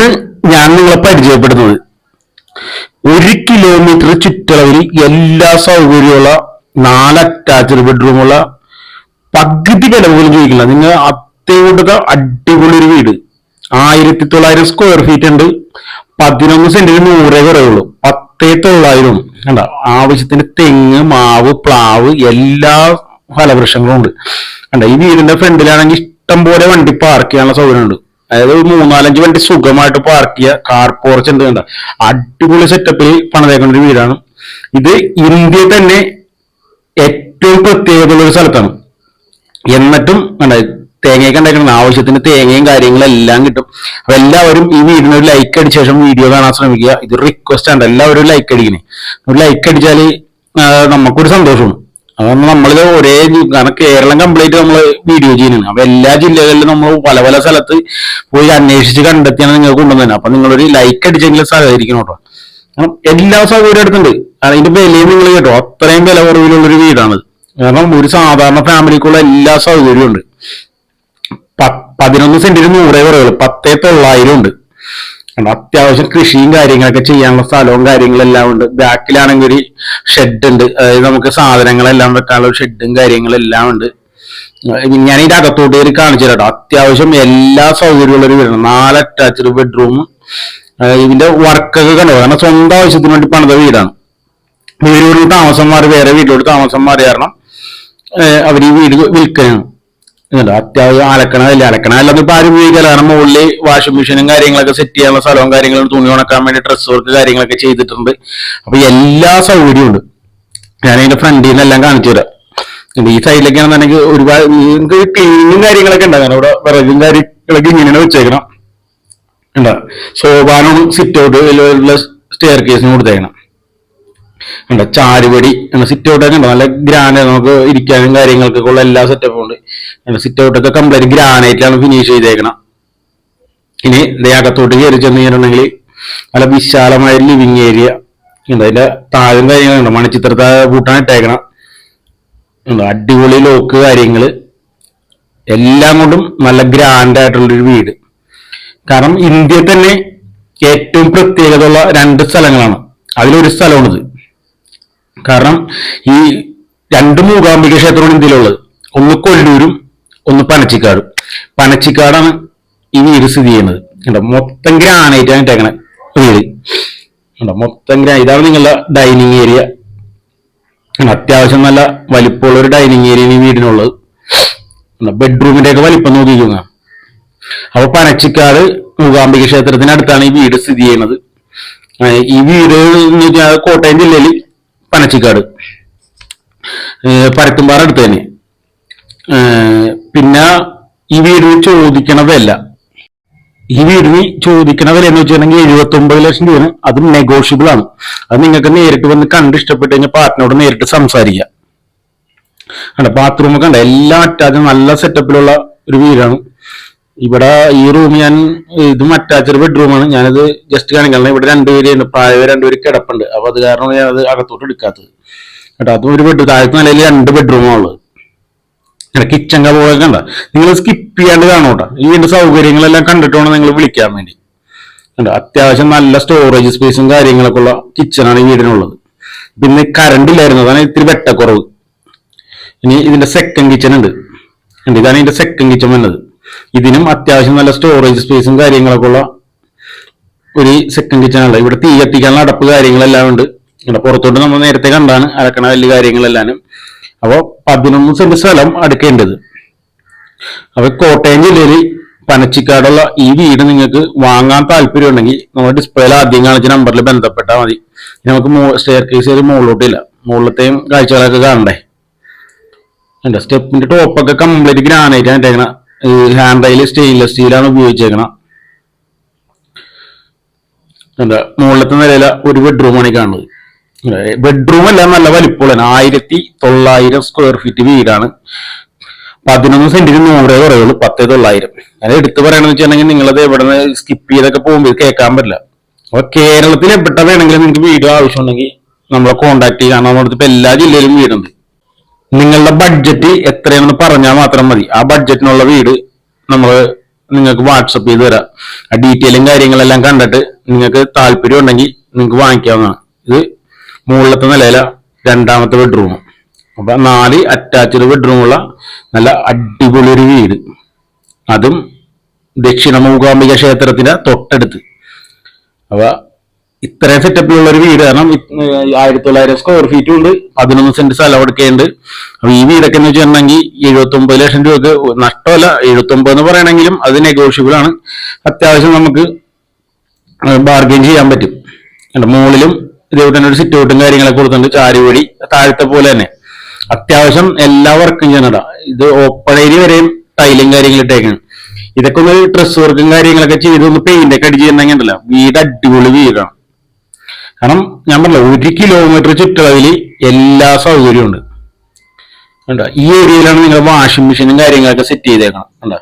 ഇന്ന് ഞാൻ നിങ്ങളെ പരിചയപ്പെടുന്നത്. ഒരു കിലോമീറ്റർ ചുറ്റളവിൽ എല്ലാ സൗകര്യമുള്ള നാല് അറ്റാച്ച്ഡ് ബെഡ്റൂമുള്ള പകുതി വില പോലും ചോദിക്കില്ല. നിങ്ങൾ അത്തേകൂട്ടത്തെ അടിപൊളി ഒരു വീട്. ആയിരത്തി തൊള്ളായിരം സ്ക്വയർ ഫീറ്റ് ഉണ്ട്. പതിനൊന്ന് സെന്റിന് നൂറേ കുറയുള്ളൂ പത്തേ തൊള്ളായിരം കണ്ട? ആവശ്യത്തിന് തെങ്ങ് മാവ് പ്ലാവ് എല്ലാ ഫലവൃക്ഷങ്ങളും ഉണ്ട്. കണ്ട? ഈ വീടിന്റെ ഫ്രണ്ടിലാണെങ്കിൽ ഇഷ്ടം പോലെ വണ്ടി പാർക്ക് ചെയ്യാനുള്ള സൗകര്യമുണ്ട്. അതായത് ഒരു മൂന്നാലഞ്ച് വണ്ടി സുഖമായിട്ട് പാർക്ക് ചെയ്യുക കാർ പോർച്ച് എന്ത് കണ്ട. അടിപൊളി സെറ്റപ്പിൽ പണിതേക്കുന്ന ഒരു വീടാണ്. ഇത് ഇന്ത്യയിൽ തന്നെ ഏറ്റവും പ്രത്യേകതയുള്ള ഒരു സ്ഥലത്താണ്. എന്നിട്ടും കണ്ട തേങ്ങയൊക്കെ ഉണ്ടാക്കണം ആവശ്യത്തിന് തേങ്ങയും കാര്യങ്ങളും എല്ലാം കിട്ടും. അപ്പൊ എല്ലാവരും ഈ വീടിന് ഒരു ലൈക്ക് അടിച്ച ശേഷം വീഡിയോ കാണാൻ ശ്രമിക്കുക. ഇത് റിക്വസ്റ്റ് ആണ്. എല്ലാവരും ലൈക്ക് അടിക്കണേ. ഒരു ലൈക്ക് അടിച്ചാൽ നമുക്കൊരു സന്തോഷമാണ്. അതാണ് നമ്മളിത് ഒരേ കാരണം കേരളം കംപ്ലീറ്റ് നമ്മൾ വീഡിയോ ചെയ്യുന്നുണ്ട്. അപ്പൊ എല്ലാ ജില്ലകളിലും നമ്മൾ പല പല സ്ഥലത്ത് പോയി അന്വേഷിച്ച് കണ്ടെത്തിയാണ് നിങ്ങൾക്ക് കൊണ്ടുവന്നത്. അപ്പൊ നിങ്ങളൊരു ലൈക്ക് അടിച്ചെങ്കിലും സഹകരിക്കണം കേട്ടോ കാരണം എല്ലാ സൗകര്യം എടുത്തുണ്ട് അതിന്റെ വിലയും നിങ്ങൾ കേട്ടോ അത്രയും വില കുറവിലുള്ളൊരു വീടാണ് കാരണം ഒരു സാധാരണ ഫാമിലിക്കുള്ള എല്ലാ സൗകര്യവും ഉണ്ട്. പതിനൊന്ന് സെന്റിന് നൂറേ കുറവുള്ളൂ. പത്തേ തൊള്ളായിരം ഉണ്ട്? അത്യാവശ്യം കൃഷിയും കാര്യങ്ങളൊക്കെ ചെയ്യാനുള്ള സ്ഥലവും കാര്യങ്ങളെല്ലാം ഉണ്ട്. ബാക്കിലാണെങ്കിൽ ഒരു ഷെഡ് ഉണ്ട്. അതായത് നമുക്ക് സാധനങ്ങളെല്ലാം വെക്കാനുള്ള ഷെഡും കാര്യങ്ങളെല്ലാം ഉണ്ട്. ഞാൻ ഇതിന്റെ അകത്തോട്ട് കയറി കാണിച്ചു കേട്ടോ. അത്യാവശ്യം എല്ലാ സൗകര്യമുള്ള ഒരു വീടാണ്. നാല് അറ്റാച്ച്ഡ് ബെഡ്റൂം ഇതിന്റെ വർക്കൊക്കെ കണ്ടു? കാരണം സ്വന്തം ആവശ്യത്തിന് വേണ്ടി പണിത വീടാണ്. വീടിനോട് താമസം മാറി വേറെ വീട്ടിലോട്ട് താമസം മാറി കാരണം അവർ ഈ വീട് വിൽക്കുകയാണ്. ഇതുണ്ട്? അത്യാവശ്യം അലക്കണ അല്ല അലക്കണ. അല്ലെന്ന് ഇപ്പൊ ആരും ഉപയോഗിക്കില്ല കാരണം മുകളിൽ വാഷിംഗ് മെഷീനും കാര്യങ്ങളൊക്കെ സെറ്റ് ചെയ്യാനുള്ള സ്ഥലവും കാര്യങ്ങളും തുണി ഉണക്കാൻ വേണ്ടി ഡ്രസ് വർക്ക് കാര്യങ്ങളൊക്കെ ചെയ്തിട്ടുണ്ട്. അപ്പൊ എല്ലാ സൗകര്യവും ഉണ്ട്. ഞാൻ അതിന്റെ ഫ്രണ്ടിൽ നിന്നെല്ലാം കാണിച്ചു തരാം. ഈ സൈഡിലേക്കാണെന്നുണ്ടെങ്കിൽ ഒരുപാട് നിങ്ങൾക്ക് ക്ലീനും കാര്യങ്ങളൊക്കെ ഉണ്ടാകാൻ അവിടെ വിറകും കാര്യങ്ങളൊക്കെ ഇങ്ങനെ വെച്ചേക്കണം ഉണ്ടാ? സോപാനും സിറ്റ് ഔട്ട് സ്റ്റെയർ കേസിനും കൊടുത്തേക്കണം. ഉണ്ട് ചാരുപടി സിറ്റ് ഔട്ടൊക്കെ ഉണ്ട്. നല്ല ഗ്രാനൈറ്റ് നമുക്ക് ഇരിക്കാനും കാര്യങ്ങൾക്കൊക്കെ ഉള്ള എല്ലാ സെറ്റപ്പും ഉണ്ട്. സിറ്റ് ഔട്ടൊക്കെ കംപ്ലീറ്റ് ഗ്രാനൈറ്റിലാണ് ഫിനിഷ് ചെയ്തേക്കണം. ഇനി അകത്തോട്ട് കയറി ചെന്ന് കഴിഞ്ഞിട്ടുണ്ടെങ്കിൽ നല്ല വിശാലമായ ലിവിങ് ഏരിയ ഉണ്ട് അതിന്റെ താഴും കാര്യങ്ങളുണ്ട് മണിച്ചിത്രത്തെ കൂട്ടാൻ ഇട്ടേക്കണം. അടിപൊളി ലോക്ക് കാര്യങ്ങൾ എല്ലാം കൊണ്ടും നല്ല ഗ്രാൻഡ് ആയിട്ടുള്ളൊരു വീട്. കാരണം ഇന്ത്യയിൽ തന്നെ ഏറ്റവും പ്രത്യേകതയുള്ള രണ്ട് സ്ഥലങ്ങളാണ്. അതിലൊരു സ്ഥലമാണിത്. കാരണം ഈ രണ്ട് മൂകാംബിക ക്ഷേത്രമാണ് ഇന്ത്യയിലുള്ളത്. ഒന്ന് കൊല്ലൂരും ഒന്ന് പനച്ചിക്കാടും. പനച്ചിക്കാടാണ് ഈ വീട് സ്ഥിതി ചെയ്യുന്നത്. കേട്ടോ മൊത്തം ഗ്രാനൈറ്റ് ആണ് ഇട്ടേക്കണ വീട്. കേട്ടോ മൊത്തം ഗ്രാ ഇതാണ് നിങ്ങളുടെ ഡൈനിങ് ഏരിയ. അത്യാവശ്യം നല്ല വലിപ്പമുള്ള ഒരു ഡൈനിങ് ഏരിയ ഈ വീടിനുള്ളത്. ബെഡ്റൂമിന്റെ ഒക്കെ വലിപ്പം നോക്കിയിരിക്കുന്ന അപ്പൊ പനച്ചിക്കാട് മൂകാംബിക ക്ഷേത്രത്തിനടുത്താണ് ഈ വീട് സ്ഥിതി ചെയ്യുന്നത്. ഈ വീട് കോട്ടയം ജില്ലയിൽ പനച്ചിക്കാട്. ഏ, പരക്കുംപാറ അടുത്ത് തന്നെ പിന്നെ ഈ വീടിന് ചോദിക്കണ വില ഈ വീടിന് ചോദിക്കണ വില എന്ന് വെച്ചിട്ടുണ്ടെങ്കിൽ എഴുപത്തി ഒമ്പത് ലക്ഷം രൂപയാണ്. അത് നെഗോഷ്യബിൾ ആണ്. അത് നിങ്ങൾക്ക് നേരിട്ട് വന്ന് കണ്ട് ഇഷ്ടപ്പെട്ട് കഴിഞ്ഞാൽ പാർട്ടിനോട് നേരിട്ട് സംസാരിക്കാം. കണ്ട? ബാത്റൂമൊക്കെ ഉണ്ട് എല്ലാ അറ്റാച്ചും നല്ല സെറ്റപ്പിലുള്ള ഒരു വീടാണ്. ഇവിടെ ഈ റൂം ഞാൻ ഇത് അറ്റാച്ച്ഡ് ബെഡ്റൂമാണ് ഞാനത് ജസ്റ്റ് കാണിക്കണം ഇവിടെ രണ്ടുപേരുണ്ട് പ്രായവർ രണ്ടുപേര് കിടപ്പുണ്ട്. അപ്പൊ അത് കാരണം ഞാനത് അകത്തോട്ട് എടുക്കാത്തത്. കേട്ടോ അതും ഒരു ബെഡ് താഴത്തെ നിലയിൽ രണ്ട് ബെഡ്റൂമാണുള്ളത് ഉള്ളത്. കിച്ചൺ കബോർഡൊക്കെ ഉണ്ട് നിങ്ങൾ സ്കിപ്പ് ചെയ്യാണ്ട് കാണൂട്ടോ ഈ വീണ്ടും സൗകര്യങ്ങളെല്ലാം കണ്ടിട്ട് നിങ്ങൾ വിളിക്കാൻ വേണ്ടി. കണ്ടോ അത്യാവശ്യം നല്ല സ്റ്റോറേജ് സ്പേസും കാര്യങ്ങളൊക്കെ ഉള്ള കിച്ചനാണ് ഈ വീടിനുള്ളത്. പിന്നെ കറണ്ട് ഇല്ലായിരുന്നു. അതാണ് ഇത്തിരി വെട്ടക്കുറവ്. ഇനി ഇതിന്റെ സെക്കൻഡ് കിച്ചൺ ഉണ്ട്. ഇതാണ് ഇതിന്റെ സെക്കൻഡ് കിച്ചൺ വന്നത്. ഇതിനും അത്യാവശ്യം നല്ല സ്റ്റോറേജ് സ്പേസും കാര്യങ്ങളൊക്കെ ഉള്ള ഒരു സെക്കൻഡ് ഉള്ളത് ഇവിടെ തീ കത്തിക്കാനുള്ള അടപ്പ് കാര്യങ്ങളെല്ലാം ഉണ്ട്. ഇവിടെ പുറത്തോട്ട് നമ്മൾ നേരത്തെ കണ്ടാണ് അലക്കണ വലിയ കാര്യങ്ങളെല്ലാം അപ്പൊ പതിനൊന്ന് സെന്റ് സ്ഥലം അടുക്കേണ്ടത്. അപ്പൊ കോട്ടയം ജില്ലയിൽ പനച്ചിക്കാടുള്ള ഈ വീട് നിങ്ങൾക്ക് വാങ്ങാൻ താല്പര്യം ഉണ്ടെങ്കിൽ നമ്മുടെ ഡിസ്പ്ലേയിൽ ആദ്യം കാണിച്ച നമ്പറിൽ ബന്ധപ്പെട്ടാൽ മതി. നമുക്ക് സ്റ്റെയർ കേസ് കയറി മുകളിലോട്ടില്ല മുകളിലത്തെയും കാഴ്ചകളൊക്കെ കാണണ്ടേ? അല്ല സ്റ്റെപ്പിന്റെ ടോപ്പൊക്കെ കംപ്ലീറ്റ് ഗ്രാനൈറ്റ് ആണ് ഹാൻഡ് റൈൽ സ്റ്റെയിൻലെസ് സ്റ്റീലാണ് ഉപയോഗിച്ചേക്കണ. എന്താ മുകളിലത്തെ നിലയില ഒരു ബെഡ്റൂമാണ് ഈ കാണുന്നത്. ബെഡ്റൂം അല്ല നല്ല വലിപ്പമുള്ളതാണ് ആയിരത്തി തൊള്ളായിരം സ്ക്വയർ ഫീറ്റ് വീടാണ്. പതിനൊന്ന് സെന്റിന് നൂറേ കുറയുള്ളൂ പത്തേ തൊള്ളായിരം. ഞാൻ എടുത്തു പറയണമെന്ന് വെച്ചിട്ടുണ്ടെങ്കിൽ നിങ്ങളത് എവിടെ നിന്ന് സ്കിപ്പ് ചെയ്തൊക്കെ പോകുമ്പോൾ കേൾക്കാൻ പറ്റില്ല. അപ്പൊ കേരളത്തിൽ എവിടെ വേണമെങ്കിലും നിങ്ങൾക്ക് വീട് ആവശ്യമുണ്ടെങ്കിൽ നമ്മളെ കോണ്ടാക്ട് ചെയ്യാൻ നമ്മുടെ ഇപ്പൊ എല്ലാ ജില്ലയിലും വീടുണ്ട്. നിങ്ങളുടെ ബഡ്ജറ്റ് എത്രയാണെന്ന് പറഞ്ഞാൽ മാത്രം മതി. ആ ബഡ്ജറ്റിനുള്ള വീട് നമ്മൾ നിങ്ങൾക്ക് വാട്സപ്പ് ചെയ്ത് തരാം. ആ ഡീറ്റെയിലും കാര്യങ്ങളെല്ലാം കണ്ടിട്ട് നിങ്ങൾക്ക് താല്പര്യം ഉണ്ടെങ്കിൽ നിങ്ങൾക്ക് വാങ്ങിക്കാവുന്നതാണ്. ഇത് മുകളിലത്തെ നിലയിലെ രണ്ടാമത്തെ ബെഡ്റൂം അപ്പൊ നാല് അറ്റാച്ച്ഡ് ബെഡ്റൂമുള്ള നല്ല അടിപൊളി ഒരു വീട്. അതും ദക്ഷിണ മൂകാംബിക ക്ഷേത്രത്തിന്റെ തൊട്ടടുത്ത്. അപ്പൊ ഇത്രയും സെറ്റപ്പിലുള്ള ഒരു വീട് കാരണം ആയിരത്തി തൊള്ളായിരം സ്ക്വയർ ഫീറ്റും ഉണ്ട്. പതിനൊന്ന് സെന്റ് സ്ഥലം എടുക്കുന്നുണ്ട് അപ്പൊ ഈ വീടൊക്കെ എന്ന് വെച്ചിട്ടുണ്ടെങ്കിൽ എഴുപത്തി ഒമ്പത് ലക്ഷം രൂപക്ക് നഷ്ടമല്ല. എഴുപത്തി ഒമ്പത് എന്ന് പറയണമെങ്കിലും അത് നെഗോഷ്യബിൾ ആണ്. അത്യാവശ്യം നമുക്ക് ബാർഗെയിൻ ചെയ്യാൻ പറ്റും. മുകളിലും ഇതേപോലെ തന്നെ ഒരു സിറ്റ് ഔട്ടും കാര്യങ്ങളൊക്കെ കൊടുത്തിട്ടുണ്ട് ചാരുവഴി താഴത്തെ പോലെ തന്നെ. അത്യാവശ്യം എല്ലാ വർക്കും ചെയ്യണടാ ഇത് ഓപ്പൺ ഏരിയ വരെയും ടൈലും കാര്യങ്ങളും ഇട്ടേക്കാണ് ഇതൊക്കെ ഒന്ന് ഡ്രസ് വർക്കും കാര്യങ്ങളൊക്കെ ചെയ്ത് ഒന്ന് പെയിന്റ് ഒക്കെ അടിച്ചിട്ടുണ്ടെങ്കിൽ ഉണ്ടല്ലോ. വീട് അടിപൊളി വീടാണ്. കാരണം ഞാൻ പറഞ്ഞില്ല ഒരു കിലോമീറ്റർ ചുറ്റളവിൽ എല്ലാ സൗകര്യവും ഉണ്ട്. കണ്ടോ? ഈ ഏരിയയിലാണ് നിങ്ങൾ വാഷിംഗ് മെഷീനും കാര്യങ്ങളൊക്കെ സെറ്റ് ചെയ്തേക്കണം. കണ്ടോ?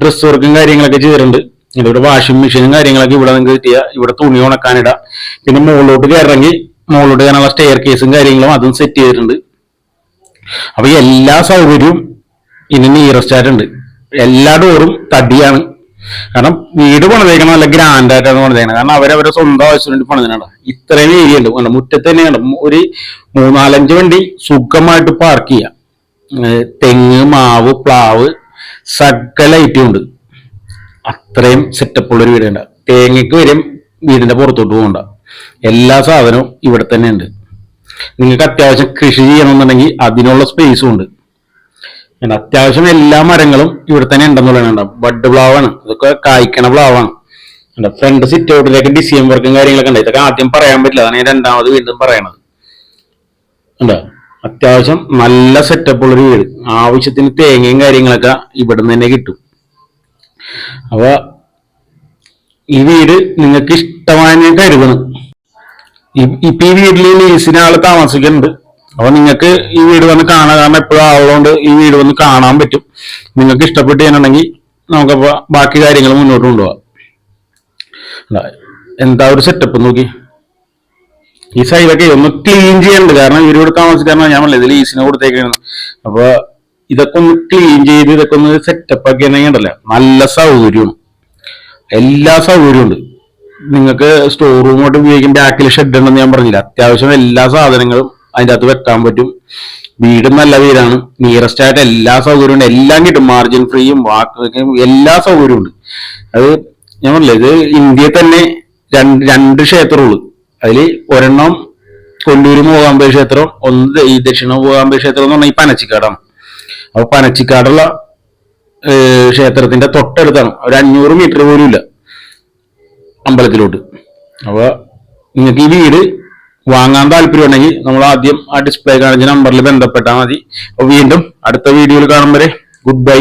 ഡ്രസ്സ് വർക്കും കാര്യങ്ങളൊക്കെ ചെയ്തിട്ടുണ്ട്. ഇവിടെ വാഷിംഗ് മെഷീനും കാര്യങ്ങളൊക്കെ ഇവിടെ നിങ്ങൾക്ക് സെറ്റ് ഇവിടെ തുണി ഉണക്കാനിടാം പിന്നെ മുകളിലോട്ട് കയറണമെങ്കിൽ മുകളിലോട്ട് കയറാനുള്ള സ്റ്റെയർ കേസും കാര്യങ്ങളും അതും സെറ്റ് ചെയ്തിട്ടുണ്ട്. അപ്പൊ എല്ലാ സൗകര്യവും ഇനി നിയറസ്റ്റ് ആയിട്ടുണ്ട്. എല്ലാ ഡോറും തടിയാണ്. കാരണം വീട് പണിതേക്കണം നല്ല ഗ്രാൻഡ് ആയിട്ടാണ് പണിതേക്കണം കാരണം അവരവരെ സ്വന്തം ആവശ്യത്തിന് വേണ്ടി പണിതനാണ് ഇത്രയും ഏരിയ ഉണ്ട്. കണ്ടോ, മുറ്റത്ത് തന്നെയാണ് ഒരു മൂന്നാലഞ്ച് വണ്ടി സുഖമായിട്ട് പാർക്ക് ചെയ്യാം. തെങ്ങ് മാവ് പ്ലാവ് സകല ഐറ്റം ഉണ്ട്. അത്രയും സെറ്റപ്പ് ഉള്ള ഒരു വീടുണ്ട് തേങ്ങയ്ക്ക് വരും വീടിന്റെ പുറത്തോട്ട് പോകണ്ട. എല്ലാ സാധനവും ഇവിടെ തന്നെ ഉണ്ട്. നിങ്ങൾക്ക് അത്യാവശ്യം കൃഷി ചെയ്യണമെന്നുണ്ടെങ്കിൽ അതിനുള്ള സ്പേസും ഉണ്ട്. അത്യാവശ്യം എല്ലാ മരങ്ങളും ഇവിടെ തന്നെ ഉണ്ടെന്നുള്ളതാണ് ബഡ് പ്ലാവാണ്. ഇതൊക്കെ കായ്ക്കണ പ്ലാവാണ്. ഫ്രണ്ട് സിറ്റ് ഔട്ടിലേക്ക് ഡിസൈൻ വർക്കും കാര്യങ്ങളൊക്കെ ഉണ്ട്. ഇതൊക്കെ ആദ്യം പറയാൻ പറ്റില്ല. അതാണ് ഞാൻ രണ്ടാമത് വീണ്ടും പറയണത്. ഉണ്ടോ അത്യാവശ്യം നല്ല സെറ്റപ്പ് ഉള്ളൊരു വീട്. ആവശ്യത്തിന് തേങ്ങയും കാര്യങ്ങളൊക്കെ ഇവിടെ നിന്ന് തന്നെ കിട്ടും. അപ്പൊ ഈ വീട് നിങ്ങൾക്ക് ഇഷ്ടമായി കരുതണം ഇപ്പൊ ഈ വീട്ടിൽ ലീസിന് ആൾ താമസിക്കുന്നുണ്ട്. അപ്പൊ നിങ്ങൾക്ക് ഈ വീട് വന്ന് കാണാൻ കാരണം എപ്പോഴും ആളുകൊണ്ട് ഈ വീട് വന്ന് കാണാൻ പറ്റും. നിങ്ങൾക്ക് ഇഷ്ടപ്പെട്ട് ചെയ്യാനുണ്ടെങ്കിൽ നമുക്ക് ബാക്കി കാര്യങ്ങൾ മുന്നോട്ട് കൊണ്ടുപോകാം. എന്താ ഒരു സെറ്റപ്പ് നോക്കി. ഈ സൈഡൊക്കെ ഒന്ന് ക്ലീൻ ചെയ്യാനുണ്ട് കാരണം ഇവരോട് താമസിക്കാൻ ഞാൻ പറഞ്ഞില്ല ഇതിൽ ലീസിന് കൊടുത്തേക്കാണ്. അപ്പൊ ഇതൊക്കെ ഒന്ന് ക്ലീൻ ചെയ്ത് ഇതൊക്കെ ഒന്ന് സെറ്റപ്പ് ആക്കി ഉണ്ടല്ലോ. നല്ല സൗകര്യമാണ്. എല്ലാ സൗകര്യവും ഉണ്ട്. നിങ്ങൾക്ക് സ്റ്റോർ റൂമോട്ട് ഉപയോഗിക്കും ബാക്കിൽ ഷെഡ് ഉണ്ടെന്ന് ഞാൻ പറഞ്ഞില്ല. അത്യാവശ്യം എല്ലാ സാധനങ്ങളും അതിന്റെ അകത്ത് വെക്കാൻ പറ്റും. വീടും നല്ല വീടാണ്. നിയറസ്റ്റ് ആയിട്ട് എല്ലാ സൗകര്യവും ഉണ്ട്. എല്ലാം കിട്ടും. മാർജിൻ ഫ്രീയും വാട്ടറും എല്ലാ സൗകര്യവും ഉണ്ട്. അത് ഞാൻ പറഞ്ഞില്ല ഇത് ഇന്ത്യയിൽ തന്നെ രണ്ട് രണ്ട് ക്ഷേത്രമുള്ളൂ. അതിൽ ഒരെണ്ണം കൊല്ലൂര് മൂകാംബ ക്ഷേത്രം ഒന്ന് ഈ ദക്ഷിണ മൂകാംബ ക്ഷേത്രം എന്ന് പറഞ്ഞാൽ ഈ പനച്ചിക്കാടാണ്. അപ്പൊ പനച്ചിക്കാടുള്ള ക്ഷേത്രത്തിന്റെ തൊട്ടടുത്താണ്. ഒരു അഞ്ഞൂറ് മീറ്റർ പോലും ഇല്ല അമ്പലത്തിലോട്ട്. അപ്പൊ നിങ്ങൾക്ക് ഈ വീട് വാങ്ങാൻ താല്പര്യമുണ്ടെങ്കിൽ നമ്മൾ ആദ്യം ആ ഡിസ്പ്ലേ കാണിച്ച നമ്പറിൽ ബന്ധപ്പെട്ടാൽ മതി. അപ്പോൾ വീണ്ടും അടുത്ത വീഡിയോയിൽ കാണും വരെ. Good bye